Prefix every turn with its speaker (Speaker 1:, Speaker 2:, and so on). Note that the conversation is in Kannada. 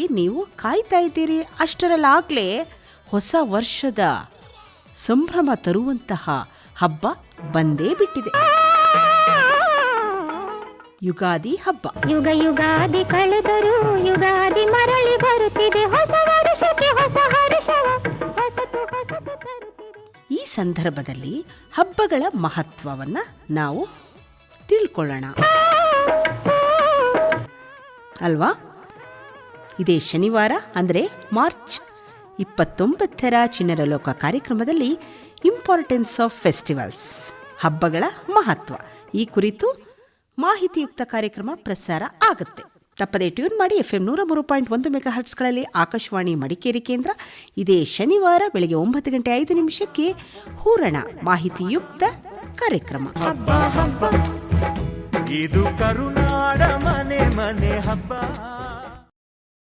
Speaker 1: ನೀವು ಕಾಯ್ತಾ ಇದ್ದೀರಿ ಅಷ್ಟರಲ್ಲಾಗಲೇ ಹೊಸ ವರ್ಷದ ಸಂಭ್ರಮ ತರುವಂತಹ ಹಬ್ಬ ಬಂದೇ ಬಿಟ್ಟಿದೆ. ಯುಗಾದಿ ಹಬ್ಬ.
Speaker 2: ಯುಗ ಯುಗಾದಿ ಕಳೆದರೂ ಯುಗಾದಿ ಮರಳಿ ಬರುತ್ತಿದೆ. ಹೊಸ ವರ್ಷಕ್ಕೆ ಹೊಸ
Speaker 1: ಈ ಸಂದರ್ಭದಲ್ಲಿ ಹಬ್ಬಗಳ ಮಹತ್ವವನ್ನ ನಾವು ತಿಳ್ಕೊಳ್ಳೋಣ. ಅಲ್ವಾ? ಇದೇ ಶನಿವಾರ, ಅಂದರೆ ಮಾರ್ಚ್ ಇಪ್ಪತ್ತೊಂಬತ್ತರ ಚಿಣ್ಣರ ಲೋಕ ಕಾರ್ಯಕ್ರಮದಲ್ಲಿ ಇಂಪಾರ್ಟೆನ್ಸ್ ಆಫ್ ಫೆಸ್ಟಿವಲ್ಸ್ ಹಬ್ಬಗಳ ಮಹತ್ವ. ಈ ಕುರಿತು ಮಾಹಿತಿಯುಕ್ತ ಕಾರ್ಯಕ್ರಮ ಪ್ರಸಾರ ಆಗುತ್ತೆ. ತಪ್ಪದೇ ಟ್ಯೂನ್ ಮಾಡಿ ಎಫ್ ಎಂ ನೂರ ಮೂರು ಪಾಯಿಂಟ್ ಒಂದು ಮೆಗಾ ಹರ್ಟ್ಸ್ಗಳಲ್ಲಿ ಆಕಾಶವಾಣಿ ಮಡಿಕೇರಿ ಕೇಂದ್ರ. ಇದೇ ಶನಿವಾರ ಬೆಳಗ್ಗೆ ಒಂಬತ್ತು ಗಂಟೆ ಐದು ನಿಮಿಷಕ್ಕೆ ಹೂರಣ ಮಾಹಿತಿಯುಕ್ತ ಕಾರ್ಯಕ್ರಮ.
Speaker 3: ಇದು ಕರುನಾಡ ಮನೆ ಮನೆ ಹಬ್ಬ.